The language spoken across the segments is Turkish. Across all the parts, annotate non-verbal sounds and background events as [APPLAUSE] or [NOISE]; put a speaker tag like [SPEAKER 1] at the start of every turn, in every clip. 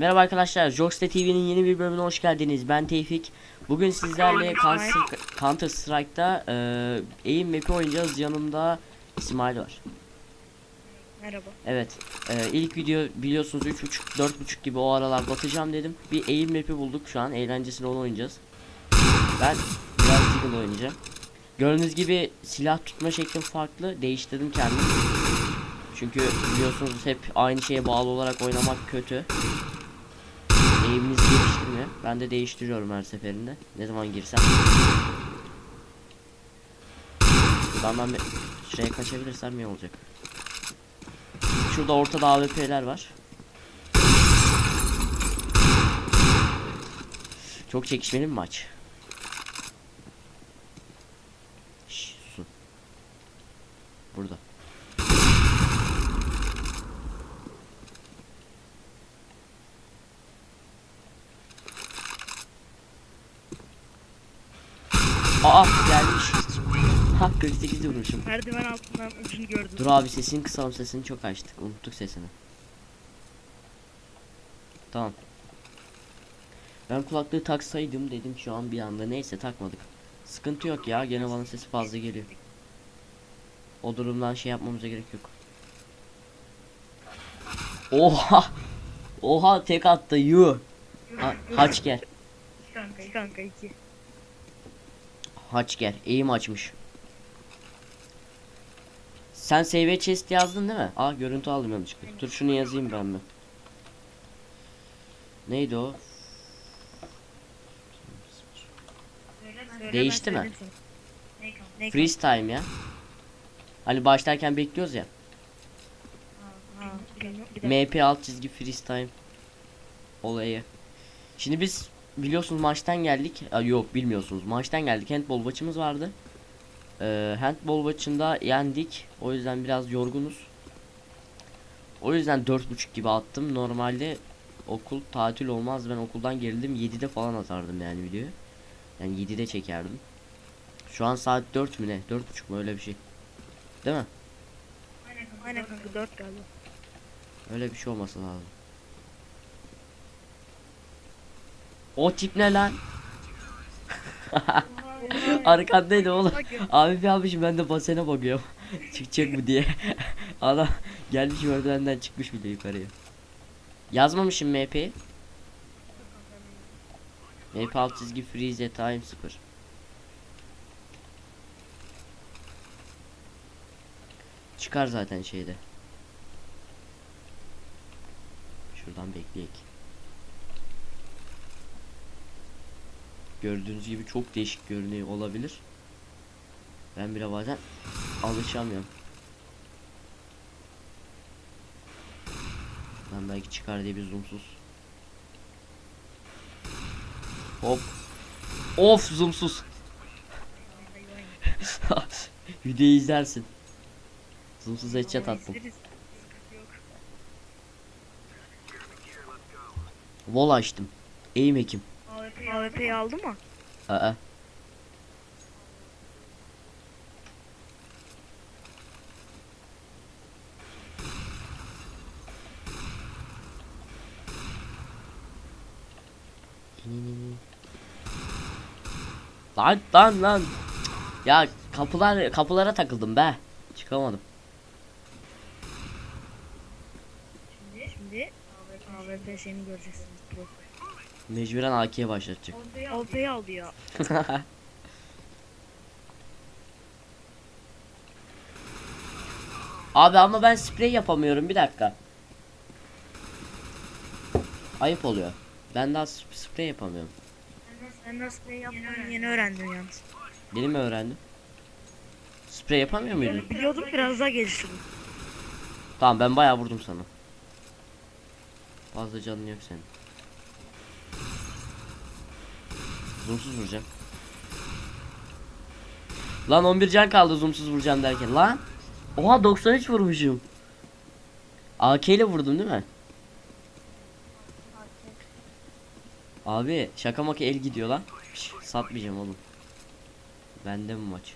[SPEAKER 1] Merhaba arkadaşlar, Joksta TV'nin yeni bir bölümüne hoş geldiniz. Ben Tevfik. Bugün sizlerle Counter- Strike'da e, aim map'i oynayacağız. Yanımda İsmail var.
[SPEAKER 2] Merhaba.
[SPEAKER 1] Evet, e, ilk video biliyorsunuz 3.5 4.5 gibi o aralar batacağım dedim. Bir aim map'i bulduk şu an. Eğlencesine onu oynayacağız. Ben biraz Deagle oynayacağım. Gördüğünüz gibi silah tutma şeklim farklı. Değiştirdim kendimi. Çünkü biliyorsunuz hep aynı şeye bağlı olarak oynamak kötü. Ben de değiştiriyorum her seferinde. Ne zaman girsem. Buradan ben şuraya kaçabilirsem iyi olacak. Şurada ortada AWP'ler var. Çok çekişmeli bir maç. Şş, su. Burada. Aa gelmiş. Ha 48 vurmuşum.
[SPEAKER 2] Merdiven altından ucunu gördüm.
[SPEAKER 1] Dur abi sesini kısalım sesini çok açtık. Unuttuk sesini. Tamam. Ben kulaklığı taksaydım dedim şu an bir anda. Neyse takmadık. Sıkıntı yok ya. Gene bana sesi fazla geliyor. O durumdan şey yapmamıza gerek yok. Oha! Oha tek attı yu. Ha, haç gel.
[SPEAKER 2] Kanka, kanka iki.
[SPEAKER 1] Haç gel. Eğim açmış. Sen save chest yazdın değil mi? Aa görüntü aldım yanlışlıkla. Dur şunu yazayım ben mi? Neydi o? Değişti mi? Freeze time ya. Hani başlarken bekliyoruz ya.
[SPEAKER 2] Bir.
[SPEAKER 1] MP alt çizgi freeze time olayı. Şimdi biz biliyorsunuz maçtan geldik. Aa, yok bilmiyorsunuz. Maçtan geldik. Handball maçımız vardı. Ee, handball maçında yendik. O yüzden biraz yorgunuz. O yüzden 4.5 gibi attım. Normalde okul tatil olmaz. Ben okuldan geldim 7'de falan atardım yani videoyu. Yani 7'de çekerdim. Şu an saat 4 mü ne? 4.5 mu öyle bir şey. Değil mi?
[SPEAKER 2] Aynen kanka dört galiba.
[SPEAKER 1] Öyle bir şey olması lazım. O tip ne lan? [LAUGHS] Arkandaydı oğlum. Abi bir almışım ben de basene bakıyorum. [LAUGHS] Çıkacak mı diye. [LAUGHS] Adam gelmiş merdivenden çıkmış bile yukarıya. Yazmamışım MP'yi. MP alt çizgi freeze time 0. Çıkar zaten şeyde. Şuradan bekleyek. Gördüğünüz gibi çok değişik görünüyor olabilir. Ben bile bazen alışamıyorum. Ben belki çıkar diye bir zoomsuz. Hop. Of zoomsuz. [LAUGHS] Videoyu izlersin. Zoomsuz headshot attım. Wall açtım. Aim ekim.
[SPEAKER 2] AWP'yi aldı mı?
[SPEAKER 1] Aa. Lan lan lan. Ya kapılar kapılara takıldım be. Çıkamadım.
[SPEAKER 2] Şimdi, şimdi AWP şeyini göreceksiniz.
[SPEAKER 1] Mecburen AK'ye başlatacak.
[SPEAKER 2] Aldı ya. [LAUGHS]
[SPEAKER 1] Abi ama ben sprey yapamıyorum bir dakika. Ayıp oluyor. Ben daha sp- sprey yapamıyorum.
[SPEAKER 2] Ben nasıl ne yapmayı yeni öğrendim yalnız.
[SPEAKER 1] Yeni mi öğrendim? Sprey yapamıyor muydun?
[SPEAKER 2] Yani biliyordum biraz daha geliştirdim.
[SPEAKER 1] Tamam ben bayağı vurdum sana. Fazla canın yok senin. Zoomsuz vuracağım. Lan 11 can kaldı zoomsuz vuracağım derken lan. Oha 93 vurmuşum. AK ile vurdum değil mi? Abi şaka maka el gidiyor lan. Şş, satmayacağım oğlum. Bende mi maç?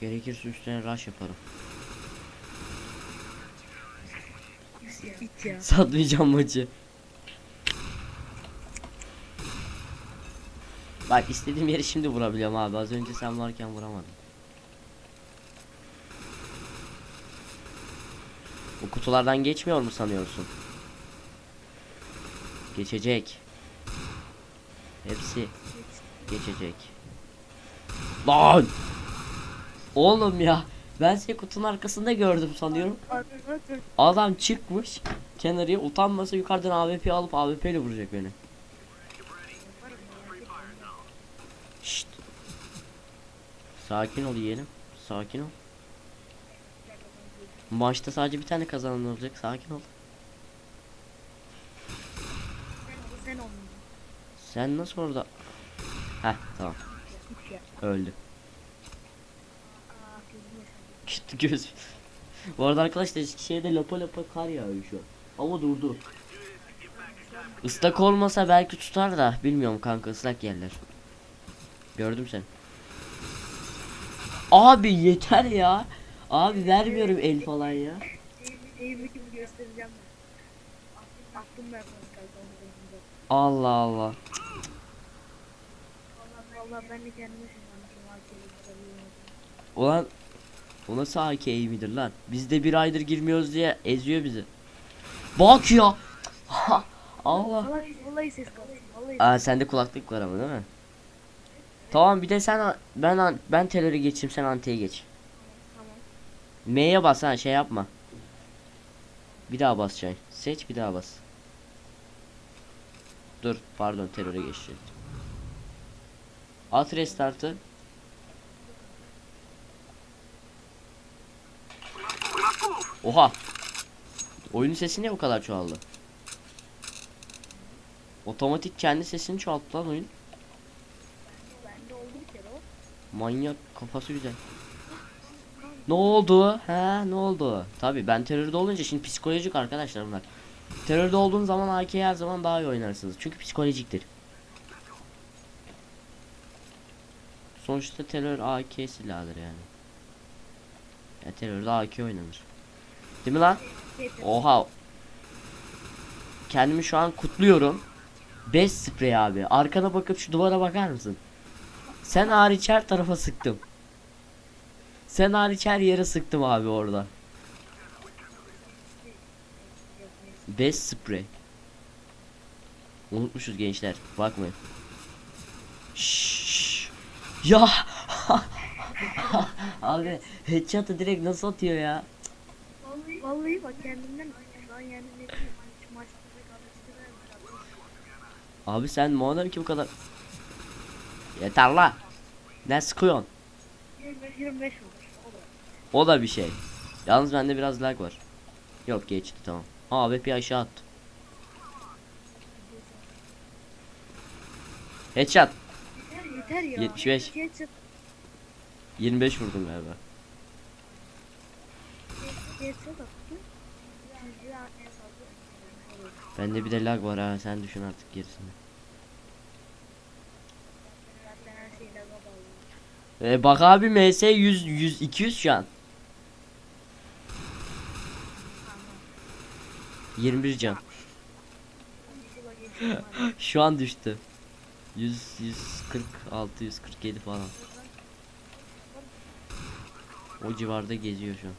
[SPEAKER 1] Gerekirse üstüne rush yaparım. Satmayacağım maçı. Bak istediğim yeri şimdi vurabiliyorum abi. Az önce sen varken vuramadım. Bu kutulardan geçmiyor mu sanıyorsun? Geçecek. Hepsi geçecek. Lan! Oğlum ya ben seni kutunun arkasında gördüm sanıyorum. Adam çıkmış kenarıya utanmasa yukarıdan AWP alıp AWP ile vuracak beni. Şşt. Sakin ol yeğenim. Sakin ol. Maçta sadece bir tane kazanan olacak. Sakin ol.
[SPEAKER 2] sen
[SPEAKER 1] nasıl orada? Heh tamam. Öldü. Gitti göz. Bu arada arkadaşlar şeyde lapa lapa kar yağıyor şu an. Ama durdu. Islak olmasa belki tutar da bilmiyorum kanka ıslak yerler. Gördüm seni. Abi yeter ya. Abi vermiyorum el falan ya. Allah Allah. Ulan o nasıl AK midir lan? Biz de bir aydır girmiyoruz diye eziyor bizi. Bak ya. [LAUGHS] Allah.
[SPEAKER 2] Vallahi, vallahi ses kalsın. Vallahi
[SPEAKER 1] Aa sende kulaklık var ama değil mi? Tamam bir de sen ben ben teröre geçeyim sen antiye geç.
[SPEAKER 2] Tamam.
[SPEAKER 1] M'ye bas ha şey yapma. Bir daha basacaksın. Seç bir daha bas. Dur pardon teröre geçeceğim. At restartı. Oha. Oyunun sesi niye bu kadar çoğaldı? Otomatik kendi sesini çoğalttı lan oyun.
[SPEAKER 2] Bende oldu bir kere o.
[SPEAKER 1] Manyak kafası güzel. Ne oldu? He ne oldu? Tabi ben terörde olunca şimdi psikolojik arkadaşlar bunlar. Terörde olduğun zaman AK'yi her zaman daha iyi oynarsınız. Çünkü psikolojiktir. Sonuçta terör AK silahıdır yani. Ya terörde AK oynanır. Değil mi lan? Oha. Kendimi şu an kutluyorum. 5 sprey abi. Arkana bakıp şu duvara bakar mısın? Sen hariç her tarafa sıktım. Sen hariç her yere sıktım abi orada. 5 sprey. Unutmuşuz gençler. Bakmayın. Şşş. Ya. [LAUGHS] abi headshot'ı direkt nasıl atıyor ya?
[SPEAKER 2] Vallahi, vallahi bak kendimden vermiş.
[SPEAKER 1] Abi sen madem ki bu kadar Yeter la Ne sıkıyorsun
[SPEAKER 2] 25 25 olur. O da.
[SPEAKER 1] Bir şey Yalnız bende biraz lag var Yok geçti tamam Aa bir aşağı attı Headshot
[SPEAKER 2] Yeter, yeter ya.
[SPEAKER 1] 75.
[SPEAKER 2] Geçit.
[SPEAKER 1] 25 vurdum galiba
[SPEAKER 2] Geçit attı.
[SPEAKER 1] Bende bir de lag var ha sen düşün artık gerisini
[SPEAKER 2] Zaten her şeyle bağlı.
[SPEAKER 1] Ee, Bak abi MS 100 100 200 şu an. 21 can. [LAUGHS] Şu an düştü. 100 146 147 falan. O civarda geziyor şu an.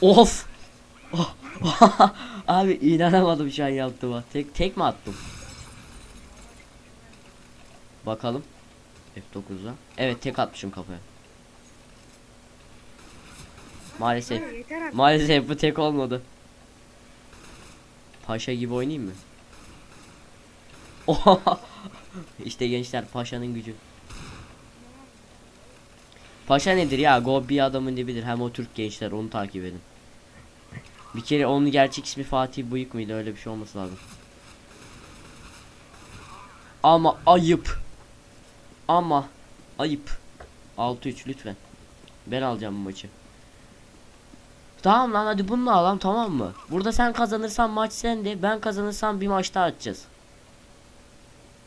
[SPEAKER 1] Of! Oh. [LAUGHS] Abi inanamadım şu an yaptığıma. Tek tek mi attım? Bakalım F9'a Evet tek atmışım kafaya Maalesef. Maalesef bu tek olmadı. Paşa gibi oynayayım mı? Oha! [LAUGHS] işte gençler paşanın gücü. Paşa nedir ya? Go bir adamın dibidir. Hem o Türk gençler onu takip edin. Bir kere onun gerçek ismi Fatih Bıyık mıydı? Öyle bir şey olması lazım. Ama ayıp. Ama ayıp. 6-3 lütfen. Ben alacağım bu maçı. Tamam lan hadi bunu alalım tamam mı? Burada sen kazanırsan maç sende, ben kazanırsam bir maç daha atacağız.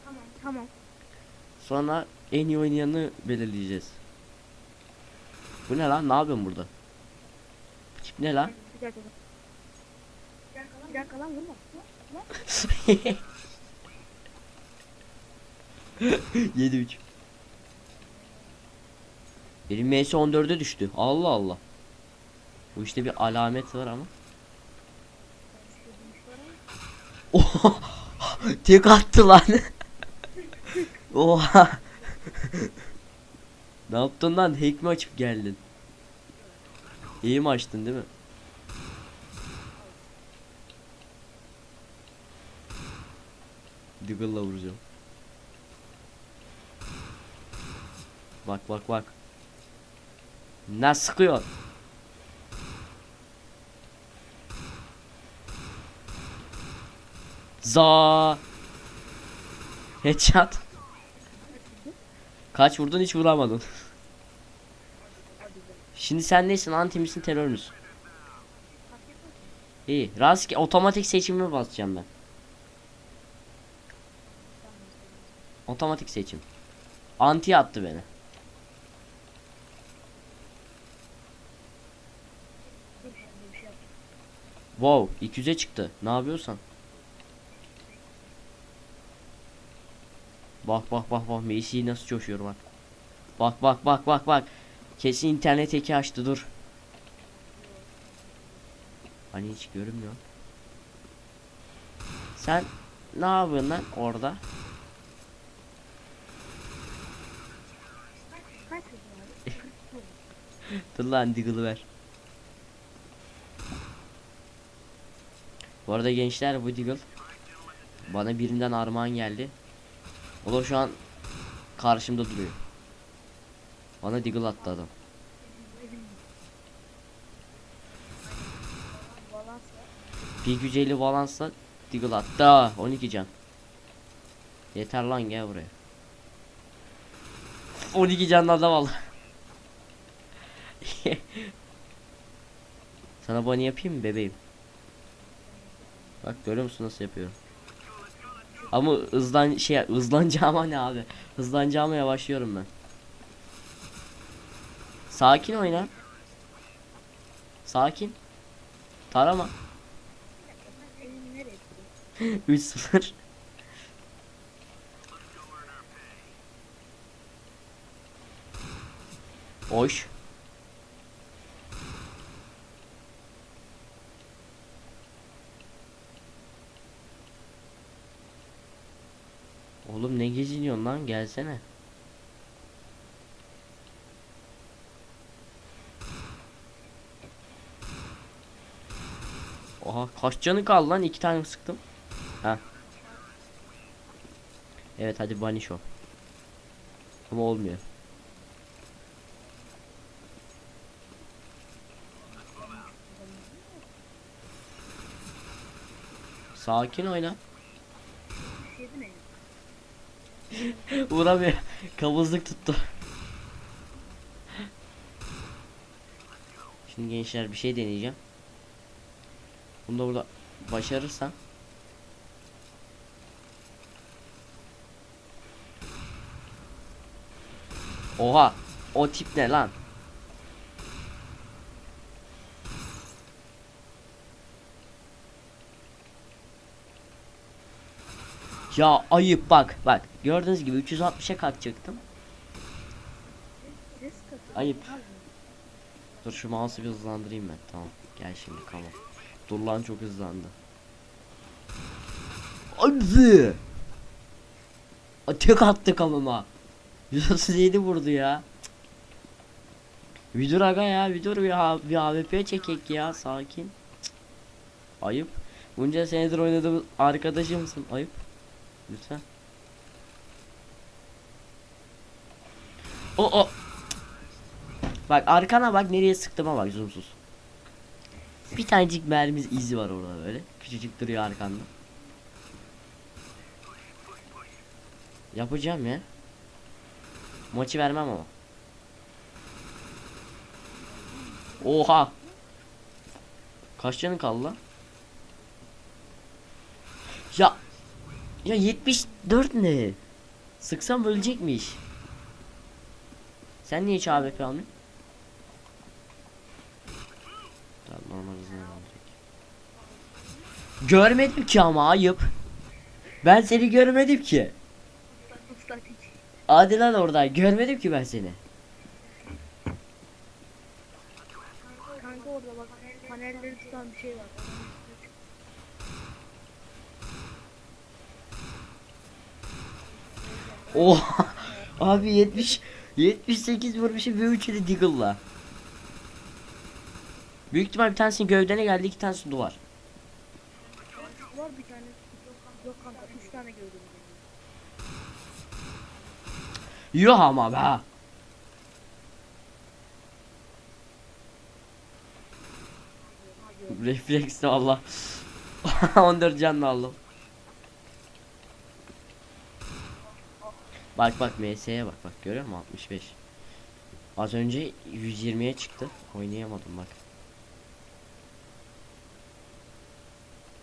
[SPEAKER 2] Tamam tamam.
[SPEAKER 1] Sonra en iyi oynayanı belirleyeceğiz. Bu ne lan? Ne yapıyorsun burada? Bu tip ne lan?
[SPEAKER 2] Bir dakika. [LAUGHS] Bir dakika lan vurma. Lan.
[SPEAKER 1] 7-3. Benim MS 14'e düştü. Allah Allah. Bu işte bir alamet var ama. Oha! [LAUGHS] Tek attı lan. [LAUGHS] Oha. ne yaptın lan? Hack mi açıp geldin? İyi mi açtın değil mi? Diggle'la vuracağım. Bak bak bak. Ne sıkıyor? Za. Headshot. Kaç vurdun hiç vuramadın. Şimdi sen neysin anti misin terör müsün? İyi. Rastgele otomatik seçimi basacağım ben. Otomatik seçim. Anti attı beni.
[SPEAKER 2] Dur şimdi bir şey yap.
[SPEAKER 1] Wow 200'e çıktı. Ne yapıyorsan? Bak bak bak bak Macy'yi nasıl coşuyor bak. Bak bak bak bak bak. Kesin internet eki açtı dur. Hani hiç görünmüyor. Sen ne yapıyorsun lan orada? [LAUGHS] Dur lan Diggle'ı ver. Bu arada gençler bu Diggle bana birinden armağan geldi. O da şu an karşımda duruyor. Bana Diggle attı adam. Bir güceli balansla Diggle attı. Aa, 12 can. Yeter lan gel buraya. 12 canlı adam al. Sana bunny yapayım mı bebeğim? Bak görüyor musun nasıl yapıyorum? Ama hızlan şey hızlanacağıma ne abi? Hızlanacağıma yavaşlıyorum ben. Sakin oyna. Sakin. Tarama.
[SPEAKER 2] Elini nereye tutuyor?
[SPEAKER 1] 3-0. Hoş. Oğlum ne gelsene. Oha kaç canı kaldı lan iki tane sıktım. Ha. Evet hadi bunny show. Ama olmuyor. Sakin oyna.
[SPEAKER 2] Yedi ne? [LAUGHS]
[SPEAKER 1] Vuramıyor. Kabızlık tuttu. Şimdi gençler bir şey deneyeceğim. Bunu da burada başarırsam Oha o tip ne lan? Ya ayıp bak bak gördüğünüz gibi 360'a kalkacaktım. Ayıp. Dur şu mouse'u bir hızlandırayım ben tamam gel şimdi tamam. Dur lan çok hızlandı. Hadi. Tek attı kalına. 137 vurdu ya. Bir dur aga ya bir dur bir, bir AWP çekek ya sakin. Cık. Ayıp. Bunca senedir oynadığımız arkadaşımsın ayıp. Lütfen. O o. Bak arkana bak nereye sıktığıma bak zoomsuz. Bir tanecik mermimiz izi var orada böyle. Küçücük duruyor arkanda. Yapacağım ya. Maçı vermem ama. Oha. Kaç canın kaldı lan? Ya. Ya 74 ne? Sıksam ölecekmiş. Sen niye hiç AWP almıyorsun? Tamam normal hızlı alacak. Görmedim ki ama ayıp. Ben seni görmedim ki. Hadi lan oradan görmedim ki ben seni.
[SPEAKER 2] Kanka orada bak panelleri tutan bir şey var.
[SPEAKER 1] Oha. Abi 70 78 vurmuşum ve 3'ü de Deagle'la. Büyük ihtimal bir tanesinin gövdene geldi iki tanesi duvar.
[SPEAKER 2] Var bir tane. Yok kanka 3 tane gördüm.
[SPEAKER 1] Yok ama be. Refleksle Allah. [LAUGHS] 14 canlı aldım. Bak bak MS'ye bak bak görüyor musun 65. Az önce 120'ye çıktı. Oynayamadım bak.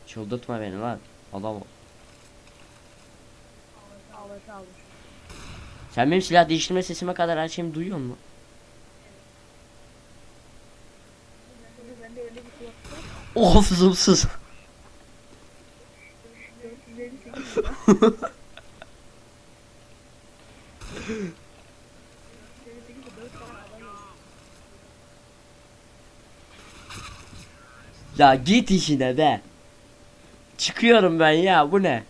[SPEAKER 1] Çıldırtma beni lan. Adam. Sen benim silah değiştirme sesime kadar her şeyimi duyuyor musun? Of zoomsuz. [LAUGHS]
[SPEAKER 2] 458 lira. 458 de 4 tane adam yazıyor.
[SPEAKER 1] Ya git işine be. Çıkıyorum ben ya bu ne?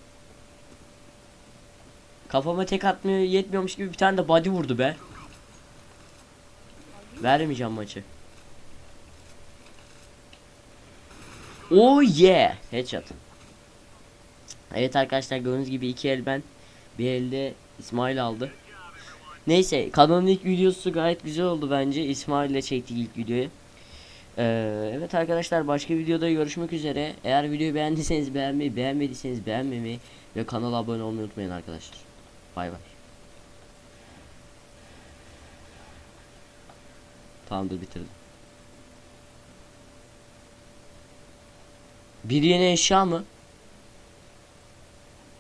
[SPEAKER 1] Kafama tek atmıyor yetmiyormuş gibi bir tane de body vurdu be. Vermeyeceğim maçı. Oh yeah. Headshot. Evet arkadaşlar gördüğünüz gibi iki el ben. Bir elde İsmail aldı. Neyse kanalın ilk videosu gayet güzel oldu bence. İsmail ile çektik ilk videoyu. Ee, evet arkadaşlar başka videoda görüşmek üzere. Eğer videoyu beğendiyseniz beğenmeyi, beğenmediyseniz beğenmemeyi ve kanala abone olmayı unutmayın arkadaşlar. Bay bay. Tamamdır bitirdim. Bir yeni eşya mı?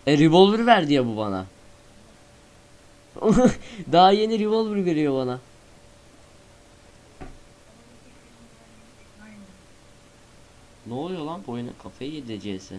[SPEAKER 1] E revolver verdi ya bu bana. [LAUGHS] Daha yeni revolver veriyor bana. Ne oluyor lan bu oyuna kafayı yedi CS.